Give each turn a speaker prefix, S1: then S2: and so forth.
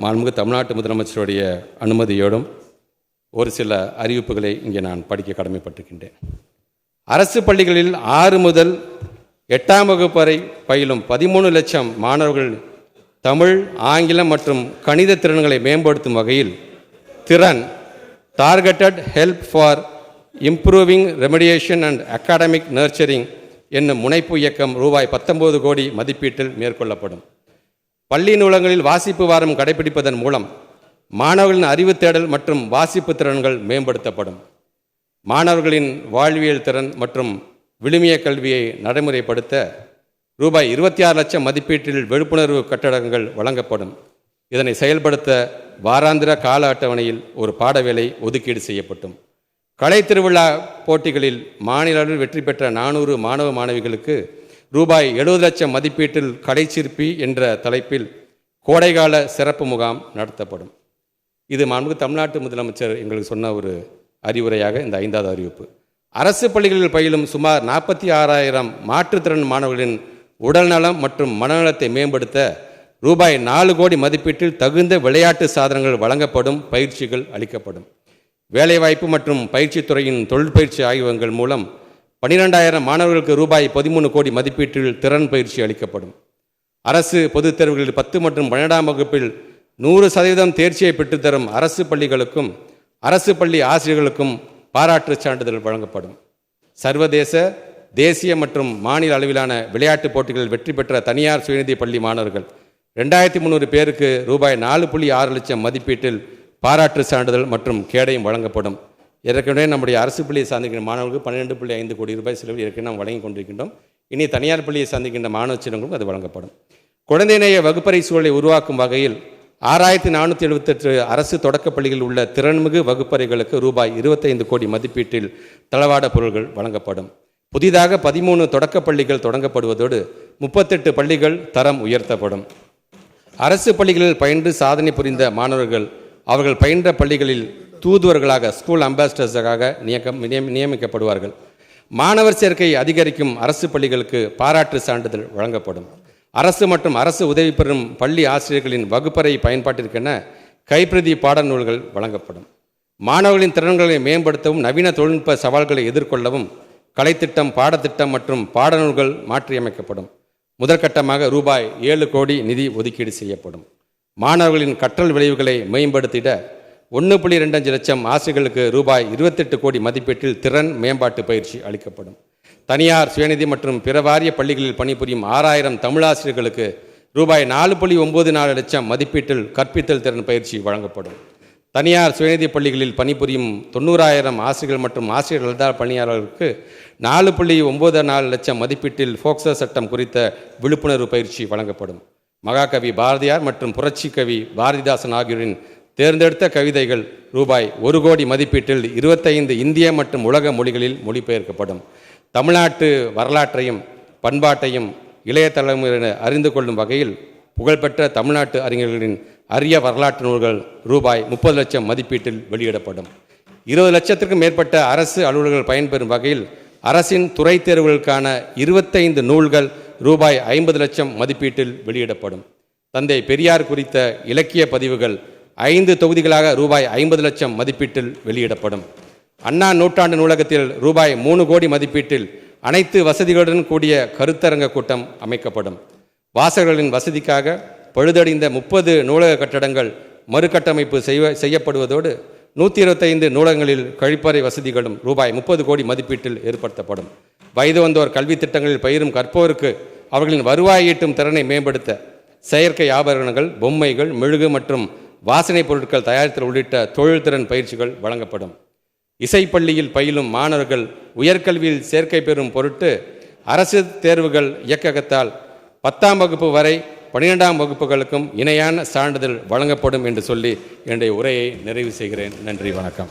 S1: மாண்புமிகு தமிழ்நாட்டு முதலமைச்சருடைய அனுமதியோடும் ஒரு சில அறிவிப்புகளை இங்கே நான் படிக்க கடமைப்பட்டிருக்கின்றேன். அரசு பள்ளிகளில் ஆறு முதல் எட்டாம் வகுப்பு வரை பயிலும் பதிமூணு லட்சம் மாணவர்கள் தமிழ் ஆங்கிலம் மற்றும் கணித திறன்களை மேம்படுத்தும் வகையில் திறன் targeted help for improving remediation and academic nurturing என்னும் முனைப்பு இயக்கம் ரூபாய் பத்தொன்பது கோடி மதிப்பீட்டில் மேற்கொள்ளப்படும். பள்ளி நூலகங்களில் வாசிப்பு வாரம் கடைபிடிப்பதன் மூலம் மாணவர்களின் அறிவு தேடல் மற்றும் வாசிப்பு திறன்கள் மேம்படுத்தப்படும். மாணவர்களின் வாழ்வியல் திறன் மற்றும் விழுமிய கல்வியை நடைமுறைப்படுத்த ரூபாய் இருபத்தி ஆறு லட்சம் மதிப்பீட்டில் விழிப்புணர்வு கட்டடங்கள் வழங்கப்படும். இதனை செயல்படுத்த வாராந்திர கால அட்டவணையில் ஒரு பாடவேளை ஒதுக்கீடு செய்யப்பட்டும். கலை திருவிழா போட்டிகளில் மாநில அளவில் வெற்றி பெற்ற நானூறு மாணவ மாணவிகளுக்கு ரூபாய் எழுபது லட்சம் மதிப்பீட்டில் கடைச்சிற்பி என்ற தலைப்பில் கோடைகால சிறப்பு முகாம் நடத்தப்படும். இது மாண்புமிகு தமிழ்நாட்டு முதலமைச்சர் எங்களுக்கு சொன்ன ஒரு அறிவுரையாக இந்த ஐந்தாவது அறிவிப்பு. அரசு பள்ளிகளில் பயிலும் சுமார் நாற்பத்தி ஆறாயிரம் மாற்றுத்திறன் மாணவர்களின் உடல்நலம் மற்றும் மனநலத்தை மேம்படுத்த ரூபாய் நாலு கோடி மதிப்பீட்டில் தகுந்த விளையாட்டு சாதனங்கள் வழங்கப்படும் பயிற்சிகள் அளிக்கப்படும். வேலைவாய்ப்பு மற்றும் பயிற்சித்துறையின் தொழிற்பயிற்சி ஆய்வகங்கள் மூலம் பனிரெண்டாயிரம் மாணவர்களுக்கு ரூபாய் பதிமூணு கோடி மதிப்பீட்டில் திறன் பயிற்சி அளிக்கப்படும். அரசு பொதுத் தேர்வுகளில் பத்து மற்றும் பன்னெண்டாம் வகுப்பில் நூறு சதவீதம் தேர்ச்சியை பெற்றுத்தரும் அரசு பள்ளிகளுக்கும் அரசு பள்ளி ஆசிரியர்களுக்கும் பாராட்டுச் சான்றிதழ் வழங்கப்படும். சர்வதேச தேசிய மற்றும் மாநில அளவிலான விளையாட்டுப் போட்டிகளில் வெற்றி பெற்ற தனியார் சுயநிதி பள்ளி மாணவர்கள் ரெண்டாயிரத்தி முந்நூறு பேருக்கு ரூபாய் நாலு புள்ளி ஆறு லட்சம் மதிப்பீட்டில் பாராட்டு சான்றிதழ் மற்றும் கேடயம் வழங்கப்படும். ஏற்கனவே நம்முடைய அரசு பள்ளியை சார்ந்திருக்கின்ற மாணவர்களுக்கு பன்னிரெண்டு புள்ளி ஐந்து கோடி ரூபாய் செலவில் ஏற்கனவே நாம் வழங்கி கொண்டிருக்கின்றோம். இனி தனியார் பள்ளியை சார்ந்திருக்கின்ற மாணவ சின்னங்களுக்கும் அது வழங்கப்படும். குழந்தைநேய வகுப்பறை சூழலை உருவாக்கும் வகையில் ஆறாயிரத்தி நானூற்றி எழுபத்தெட்டு அரசு தொடக்கப் பள்ளிகளில் உள்ள திறன்மிகு வகுப்பறைகளுக்கு ரூபாய் இருபத்தைந்து கோடி மதிப்பீட்டில் தளவாட பொருட்கள் வழங்கப்படும். புதிதாக பதிமூணு தொடக்கப் பள்ளிகள் தொடங்கப்படுவதோடு முப்பத்தெட்டு பள்ளிகள் தரம் உயர்த்தப்படும். அரசு பள்ளிகளில் பயின்று சாதனை புரிந்த மாணவர்கள் அவர்கள் பயின்ற பள்ளிகளில் தூதுவர்களாக ஸ்கூல் அம்பாசிடர்ஸாக நியக்கம் நியமி- நியமிக்கப்படுவார்கள். மாணவர் சேர்க்கை அதிகரிக்கும் அரசு பள்ளிகளுக்கு பாராட்டு சான்றிதழ் வழங்கப்படும். அரசு மற்றும் அரசு உதவி பெறும் பள்ளி ஆசிரியர்களின் வகுப்பறை பயன்பாட்டிற்கென கைப்பிரதி பாடநூல்கள் வழங்கப்படும். மாணவர்களின் திறன்களை மேம்படுத்தவும் நவீன தொழில்நுட்ப சவால்களை எதிர்கொள்ளவும் கலைத்திட்டம் பாடத்திட்டம் மற்றும் பாடநூல்கள் மாற்றியமைக்கப்படும். முதற்கட்டமாக ரூபாய் ஏழு கோடி நிதி ஒதுக்கீடு செய்யப்படும். மாணவர்களின் கற்றல் விளைவுகளை மேம்படுத்திட ஒன்று புள்ளி ரெண்டு அஞ்சு லட்சம் ஆசிரியர்களுக்கு ரூபாய் இருபத்தெட்டு கோடி மதிப்பீட்டில் திறன் மேம்பாட்டு பயிற்சி அளிக்கப்படும். தனியார் சுயநிதி மற்றும் பிற வாரிய பள்ளிகளில் பணிபுரியும் ஆறாயிரம் தமிழாசிரியர்களுக்கு ரூபாய் நாலு புள்ளி ஒம்பது நாலு லட்சம் மதிப்பீட்டில் கற்பித்தல் திறன் பயிற்சி வழங்கப்படும். தனியார் சுயநிதி பள்ளிகளில் பணிபுரியும் தொண்ணூறாயிரம் ஆசிரியர்கள் மற்றும் ஆசிரியர் நலதா பணியாளர்களுக்கு நாலு புள்ளி ஒம்பது நாலு லட்சம் மதிப்பீட்டில் ஃபோக்சோ சட்டம் குறித்த விழிப்புணர்வு பயிற்சி வழங்கப்படும். மகாகவி பாரதியார் மற்றும் புரட்சி கவி பாரதிதாசன் ஆகியோரின் தேர்ந்தெடுத்த கவிதைகள் ரூபாய் ஒரு கோடி மதிப்பீட்டில் இருபத்தைந்து இந்திய மற்றும் உலக மொழிகளில் மொழிபெயர்க்கப்படும். தமிழ்நாட்டு வரலாற்றையும் பண்பாட்டையும் இளைய தலைமுறையினர் அறிந்து கொள்ளும் வகையில் புகழ்பெற்ற தமிழ்நாட்டு அறிஞர்களின் அரிய வரலாற்று நூல்கள் ரூபாய் முப்பது லட்சம் மதிப்பீட்டில் வெளியிடப்படும். இருபது லட்சத்திற்கும் மேற்பட்ட அரசு அலுவலர்கள் பயன்பெறும் வகையில் அரசின் துறை தேர்வுகளுக்கான இருபத்தைந்து நூல்கள் ரூபாய் ஐம்பது லட்சம் மதிப்பீட்டில் வெளியிடப்படும். தந்தை பெரியார் குறித்த இலக்கிய பதிவுகள் ஐந்து தொகுதிகளாக ரூபாய் ஐம்பது லட்சம் மதிப்பீட்டில் வெளியிடப்படும். அண்ணா நூற்றாண்டு நூலகத்தில் ரூபாய் மூணு கோடி மதிப்பீட்டில் அனைத்து வசதிகளுடன் கூடிய கருத்தரங்க கூட்டம் அமைக்கப்படும். வாசகர்களின் வசதிக்காக பழுதடைந்த முப்பது நூலக கட்டடங்கள் மறுகட்டமைப்பு செய்வ செய்யப்படுவதோடு நூற்றி இருபத்தைந்து நூலகங்களில் கழிப்பறை வசதிகளும் ரூபாய் முப்பது கோடி மதிப்பீட்டில் ஏற்படுத்தப்படும். வயது வந்தோர் கல்வி திட்டங்களில் பயிரும் கற்போருக்கு அவர்களின் வருவாய் ஈட்டும் திறனை மேம்படுத்த செயற்கை ஆபரணங்கள் பொம்மைகள் மெழுகு மற்றும் வாசனை பொருட்கள் தயாரித்தல் உள்ளிட்ட தொழில்திறன் பயிற்சிகள் வழங்கப்படும். இசைப்பள்ளியில் பயிலும் மாணவர்கள் உயர்கல்வியில் சேர்க்கை பெறும் பொருட்டு அரசு தேர்வுகள் இயக்ககத்தால் பத்தாம் வகுப்பு வரை பன்னிரெண்டாம் வகுப்புகளுக்கும் இணையான சான்றிதழ் வழங்கப்படும் என்று சொல்லி என்னுடைய உரையை நிறைவு செய்கிறேன். நன்றி வணக்கம்.